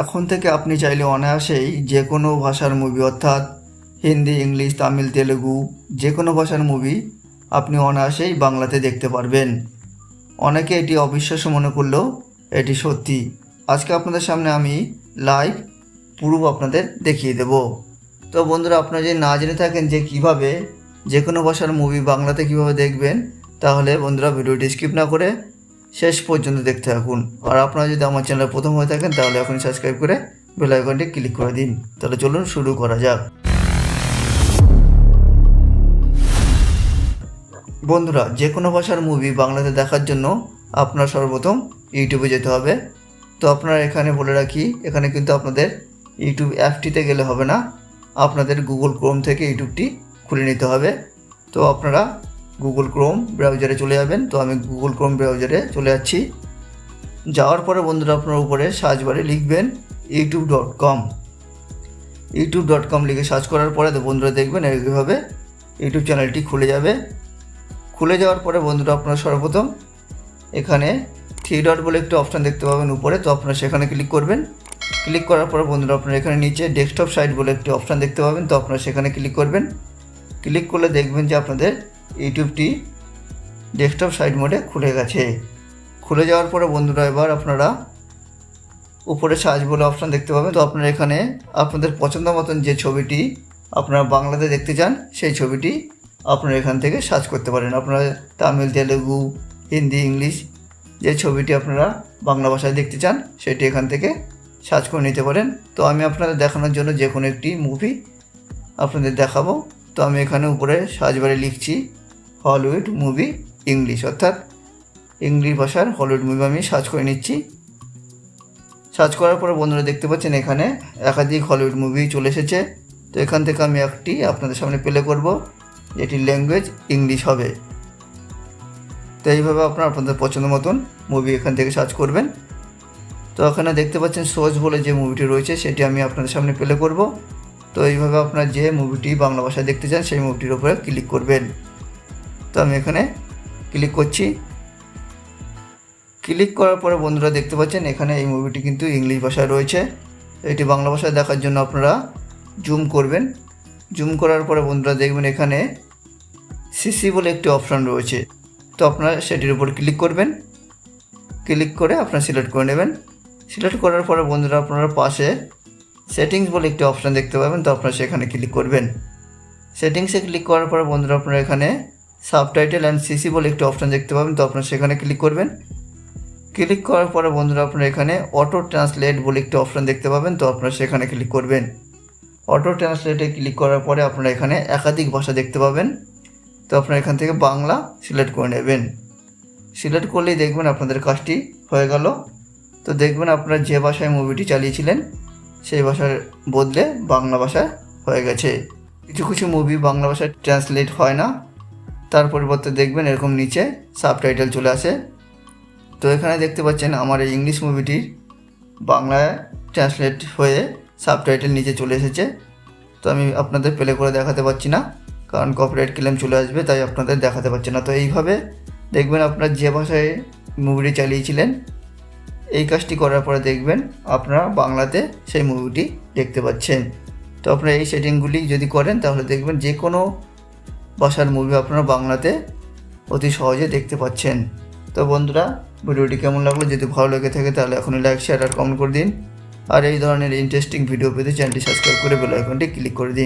এখন থেকে আপনি চাইলে অনায়াসেই যে কোনো ভাষার মুভি অর্থাৎ হিন্দি, ইংলিশ, তামিল, তেলেগু, যে কোনো ভাষার মুভি আপনি অনায়াসেই বাংলাতে দেখতে পারবেন। অনেকে এটি অবিশ্বাস্য মনে করলেও এটি সত্যি। আজকে আপনাদের সামনে আমি লাইভ প্রুফ আপনাদের দেখিয়ে দেব। তো বন্ধুরা, আপনারা যদি না জেনে থাকেন যে কীভাবে যে কোনো ভাষার মুভি বাংলাতে কীভাবে দেখবেন, তাহলে বন্ধুরা ভিডিওটি স্কিপ না করে শেষ পর্যন্ত দেখতে থাকুন। আর আপনারা যদি আমার চ্যানেলে প্রথম হয়ে থাকেন, তাহলে এখনই সাবস্ক্রাইব করে বেল আইকনটি ক্লিক করে দিন। তাহলে চলুন শুরু করা যাক। বন্ধুরা যে কোনো ভাষার মুভি বাংলাতে দেখার জন্য আপনার সর্বপ্রথম ইউটিউবে যেতে হবে। তো আপনারা এখানে বলে রাখি, এখানে কিন্তু আপনাদের ইউটিউব অ্যাপটিতে গেলে হবে না। আপনাদের গুগল ক্রোম থেকে ইউটিউবটি খুলে নিতে হবে। তো আপনারা গুগল ক্রোম ব্রাউজারে চলে যাবেন। তো আমি গুগল ক্রোম ব্রাউজারে চলে যাচ্ছি। যাওয়ার পরে বন্ধুরা আপনার উপরে সার্চ বারে লিখবেন YouTube dot com YouTube dot com লিখে সার্চ করার পরে বন্ধুরা দেখবেন এইভাবে ইউটিউব চ্যানেলটি খুলে যাবে। খুলে যাওয়ার পরে বন্ধুরা আপনারা সর্বপ্রথম এখানে থ্রি ডট বলে একটি অপশান দেখতে পাবেন উপরে। তো আপনারা সেখানে ক্লিক করবেন। ক্লিক করার পরে বন্ধুরা আপনারা এখানে নিচে ডেস্কটপ সাইট বলে একটি অপশান দেখতে পাবেন। তো আপনারা সেখানে ক্লিক করবেন। ক্লিক করলে দেখবেন যে আপনাদের ইউটিউবটি ডেস্কটপ সাইট মোডে খুলে গেছে। খুলে যাওয়ার পরে বন্ধুরা, এবার আপনারা উপরে সার্চ বলে অপশান দেখতে পাবেন। তো আপনারা এখানে আপনাদের পছন্দ মতন যে ছবিটি আপনারা বাংলাতে দেখতে চান, সেই ছবিটি আপনারা এখান থেকে সার্চ করতে পারেন। আপনারা তামিল, তেলেগু, হিন্দি, ইংলিশ যে ছবিটি আপনারা বাংলা ভাষায় দেখতে চান, সেটি এখান থেকে সার্চ করে নিতে পারেন। তো আমি আপনাদের দেখানোর জন্য যে কোনো একটি মুভি আপনাদের দেখাবো। তো আমি এখানে উপরে সার্চ বারে লিখছি হলিউড মুভি ইংলিশ অর্থাৎ ইংলিশ ভাষার হলিউড মুভি আমি সার্চ করে নিচ্ছি। সার্চ করার পরে বন্ধুরা দেখতে পাচ্ছেন এখানে একাধিক হলিউড মুভি চলে এসেছে। তো এখান থেকে আমি একটি আপনাদের সামনে প্লে করব যেটির ল্যাঙ্গুয়েজ ইংলিশ হবে। তো এইভাবে আপনারা আপনাদের পছন্দ মতন মুভি এখান থেকে সার্চ করবেন। তো এখানে দেখতে পাচ্ছেন সোজ বলে যে মুভিটি রয়েছে, সেটি আমি আপনাদের সামনে প্লে করব। তো এইভাবে আপনার যে মুভিটি বাংলা ভাষায় দেখতে চান, সেই মুভিটির উপরে ক্লিক করবেন। তো আমি এখানে ক্লিক করছি। ক্লিক করার পরে বন্ধুরা দেখতে পাচ্ছেন, এখানে এই মুভিটি কিন্তু ইংলিশ ভাষায় রয়েছে। এটি বাংলা ভাষায় দেখার জন্য আপনারা জুম করবেন। জুম করার পরে বন্ধুরা দেখবেন এখানে সিসি বলে একটি অপশান রয়েছে। তো আপনারা সেটির উপর ক্লিক করবেন। ক্লিক করে আপনারা সিলেক্ট করে নেবেন। সিলেক্ট করার পরে বন্ধুরা আপনারা পাশে সেটিংস বলে একটি অপশান দেখতে পাবেন, তো আপনারা সেখানে ক্লিক করবেন। সেটিংসে ক্লিক করার পরে বন্ধুরা, আপনারা এখানে সাবটাইটেল অ্যান্ড সিসি বলে একটি অপশান দেখতে পাবেন, তো আপনারা সেখানে ক্লিক করবেন। ক্লিক করার পরে বন্ধুরা, আপনারা এখানে অটো ট্রান্সলেট বলে একটি অপশান দেখতে পাবেন, তো আপনারা সেখানে ক্লিক করবেন। অটো ট্রান্সলেটে ক্লিক করার পরে আপনারা এখানে একাধিক ভাষা দেখতে পাবেন, তো আপনারা এখান থেকে বাংলা সিলেক্ট করে নেবেন। সিলেক্ট করলেই দেখবেন আপনাদের কাজটি হয়ে গেল। তো দেখবেন আপনারা যে ভাষায় মুভিটি চালিয়েছিলেন সেই ভাষার বদলে বাংলা ভাষায় হয়ে গেছে। কিছু কিছু মুভি বাংলা ভাষায় ট্রান্সলেট হয় না। তার পরিবর্তে দেখবেন এরকম নিচে সাবটাইটেল চলে আসে। তো এখানে দেখতে পাচ্ছেন আমার এই ইংলিশ মুভিটির বাংলায় ট্রান্সলেট হয়ে সাবটাইটেল নিচে চলে এসেছে। তো আমি আপনাদের প্লে করে দেখাতে পারছি না, কারণ কপিরাইট ক্লেম চলে আসবে, তাই আপনাদের দেখাতে পারছি না। তো এইভাবে দেখবেন আপনার যে ভাষায় মুভিটি চালিয়েছিলেন এই কাজটি করার পরে দেখবেন আপনারা বাংলাতে সেই মুভিটি দেখতে পাচ্ছেন। তো আপনারা এই সেটিংগুলি যদি করেন, তাহলে দেখবেন যে কোনো ভাষার মুভি আপনারা বাংলাতে অতি সহজে দেখতে পাচ্ছেন। তো বন্ধুরা, ভিডিওটি কেমন লাগল, যদি ভালো লেগে থাকে, তাহলে এখনই লাইক শেয়ার আর কমেন্ট করে দিন। আর এই ধরনের ইন্টারেস্টিং ভিডিও পেতে চ্যানেলটি সাবস্ক্রাইব করে বেল আইকনটি ক্লিক করে দিন।